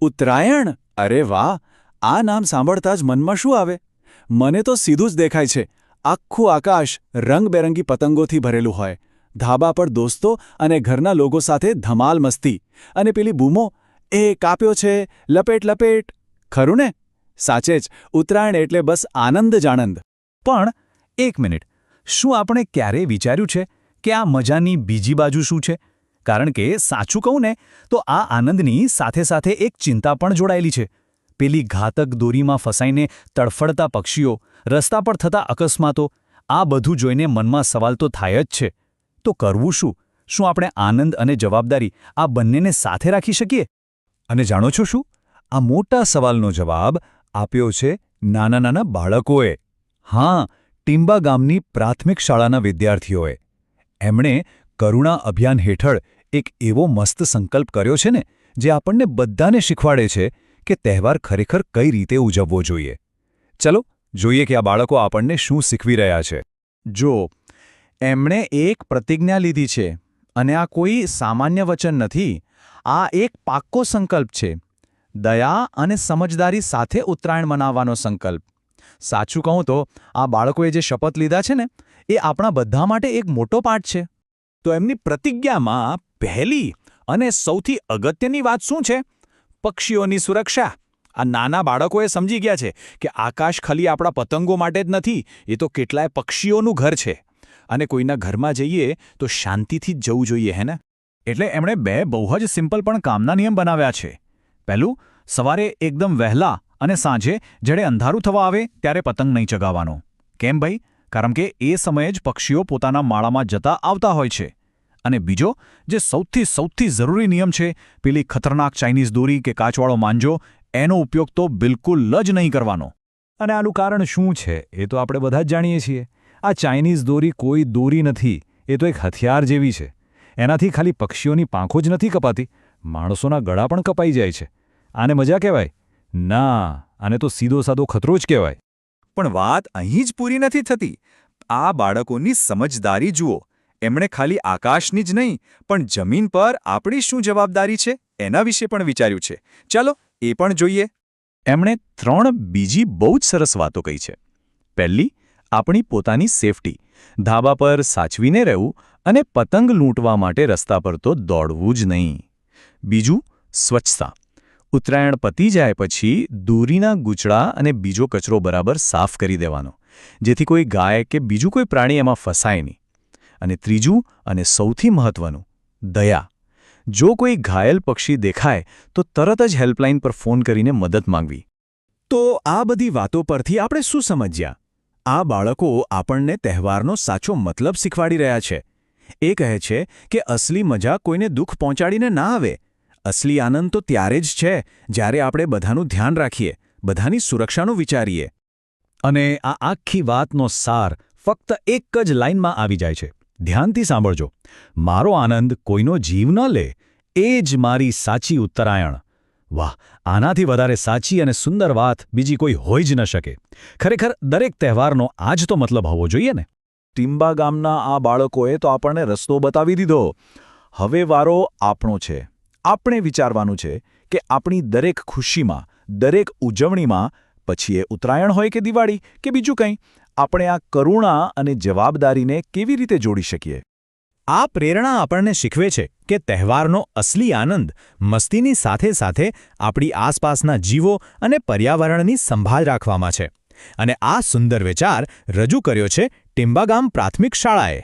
ઉત્તરાયણ? અરે વાહ! આ નામ સાંભળતા જ મનમાં શું આવે? મને તો સીધું જ દેખાય છે. આખું આકાશ રંગબેરંગી પતંગોથી ભરેલું હોય. ધાબા પર દોસ્તો અને ઘરના લોકો સાથે ધમાલ મસ્તી. અને પેલી બૂમો, એ કાપ્યો છે, લપેટ લપેટ. ખરું ને? સાચે જ. ઉત્તરાયણ એટલે બસ આનંદ જ આનંદ પણ, એક મિનિટ. શું આપણે ક્યારેય વિચાર્યું છે કે આ મજાની બીજી બાજુ શું છે? કારણ કે સાચું કહું ને, તો આ આનંદની સાથે સાથે એક ચિંતા પણ જોડાયેલી છે. પેલી ઘાતક દોરીમાં ફસાઈને તડફડતા પક્ષીઓ, રસ્તા પર થતા અકસ્માતો, આ બધું જોઈને મનમાં સવાલ તો થાય જ છે. તો કરવું શું? શું આપણે આનંદ અને જવાબદારી આ બંનેને સાથે રાખી શકીએ? અને જાણો છો શું? આ મોટા સવાલનો જવાબ આપ્યો છે નાના નાના બાળકોએ. હા, ટીંબા ગામની પ્રાથમિક શાળાના વિદ્યાર્થીઓએ. એમણે કરુણા અભિયાન હેઠળ એક એવો મસ્ત સંકલ્પ કર્યો છે ને, જે આપણને બધાને શીખવાડે છે કે તહેવાર ખરેખર કઈ રીતે ઉજવવો જોઈએ. ચલો, જોઈએ કે આ બાળકો આપણને શું શીખવી રહ્યા છે. જો, એમણે એક પ્રતિજ્ઞા લીધી છે અને આ કોઈ સામાન્ય વચન નથી, આ એક પાક્કો સંકલ્પ છે. દયા અને સમજદારી સાથે ઉત્તરાયણ મનાવવાનો સંકલ્પ. સાચું કહું તો, આ બાળકોએ જે શપથ લીધા છે ને, એ આપણા બધા માટે એક મોટો પાઠ છે. તો એમની પ્રતિજ્ઞામાં પહેલી અને સૌથી અગત્યની વાત શું છે? પક્ષીઓની સુરક્ષા. આ નાના બાળકોએ સમજી ગયા છે કે આકાશ ખાલી આપણા પતંગો માટે જ નથી, એ તો કેટલાય પક્ષીઓનું ઘર છે. અને કોઈના ઘરમાં જઈએ તો શાંતિથી જ જવું જોઈએ, હે ને? એટલે એમણે બે બહુ જ સિમ્પલ પણ કામના નિયમ બનાવ્યા છે. પહેલું, સવારે એકદમ વહેલા અને સાંજે જ્યારે અંધારું થવા આવે ત્યારે પતંગ નહીં ચગાવવાનો. કેમ ભાઈ? કારણ કે એ સમયે જ પક્ષીઓ પોતાના માળામાં જતા આવતા હોય છે. અને બીજો, જે સૌથી સૌથી જરૂરી નિયમ છે, પેલી ખતરનાક ચાઇનીઝ દોરી કે કાચવાળો માંજો, એનો ઉપયોગ તો બિલકુલ જ નહીં કરવાનો. અને આનું કારણ શું છે, એ તો આપણે બધા જ જાણીએ છીએ. આ ચાઇનીઝ દોરી કોઈ દોરી નથી, એ તો એક હથિયાર જેવી છે. એનાથી ખાલી પક્ષીઓની પાંખો જ નથી કપાતી, માણસોના ગળા પણ કપાઈ જાય છે. આને મજા કહેવાય? ના, આને તો સીધો સાદો ખતરો જ કહેવાય. પણ વાત અહીં જ પૂરી નથી થતી. આ બાળકોની સમજદારી જુઓ. એમણે ખાલી આકાશની જ નહીં, પણ જમીન પર આપણી શું જવાબદારી છે? એના વિશે પણ વિચાર્યું છે. ચાલો, એ પણ જોઈએ. એમણે ત્રણ બીજી બહુ જ સરસ વાતો કહી છે. પહેલી, આપણી પોતાની સેફટી. ધાબા પર સાચવીને રહેવું અને પતંગ લૂંટવા માટે રસ્તા પર તો દોડવું જ નહીં. બીજું, સ્વચ્છતા. ઉત્તરાયણ પતી જાય પછી દૂરીના ગૂંચળા અને બીજો કચરો બરાબર સાફ કરી દેવાનો. જેથી કોઈ ગાય કે બીજું કોઈ પ્રાણી એમાં ફસાય નહીં. અને ત્રીજું અને સૌથી મહત્વનું, દયા. જો કોઈ ઘાયલ પક્ષી દેખાય, તો તરત જ હેલ્પલાઇન પર ફોન કરીને મદદ માંગવી. તો આ બધી વાતો પરથી આપણે શું સમજ્યા? આ બાળકો આપણને તહેવારનો સાચો મતલબ શીખવાડી રહ્યા છે. એ કહે છે કે અસલી મજા કોઈને દુઃખ પહોંચાડીને ના આવે. અસલી આનંદ તો ત્યારે જ છે, જ્યારે આપણે બધાનું ધ્યાન રાખીએ, બધાની સુરક્ષાનું વિચારીએ. અને આ આખી વાતનો સાર ફક્ત એક જ લાઇનમાં આવી જાય છે. ધ્યાનથી સાંભળજો. મારો આનંદ કોઈનો જીવ ન લે, એ જ મારી સાચી ઉત્તરાયણ. વાહ, આનાથી વધારે સાચી અને સુંદર વાત બીજી કોઈ હોઈ જ ન શકે. ખરેખર, દરેક તહેવારનો આ જ તો મતલબ હોવો જોઈએ ને. ટીંબા ગામના આ બાળકોએ તો આપણને રસ્તો બતાવી દીધો. હવે વારો આપણો છે. આપણે વિચારવાનું છે કે આપણી દરેક ખુશીમાં, દરેક ઉજવણીમાં પછી એ ઉત્તરાયણ હોય કે દિવાળી કે બીજું કંઈ આપણે આ કરુણા અને જવાબદારીને કેવી રીતે જોડી શકીએ? આ પ્રેરણા આપણને શીખવે છે કે તહેવારનો અસલી આનંદ મસ્તીની સાથે સાથે આપણી આસપાસના જીવો અને પર્યાવરણની સંભાળ રાખવામાં છે. અને આ સુંદર વિચાર રજૂ કર્યો છે ટિંબાગામ પ્રાથમિક શાળાએ.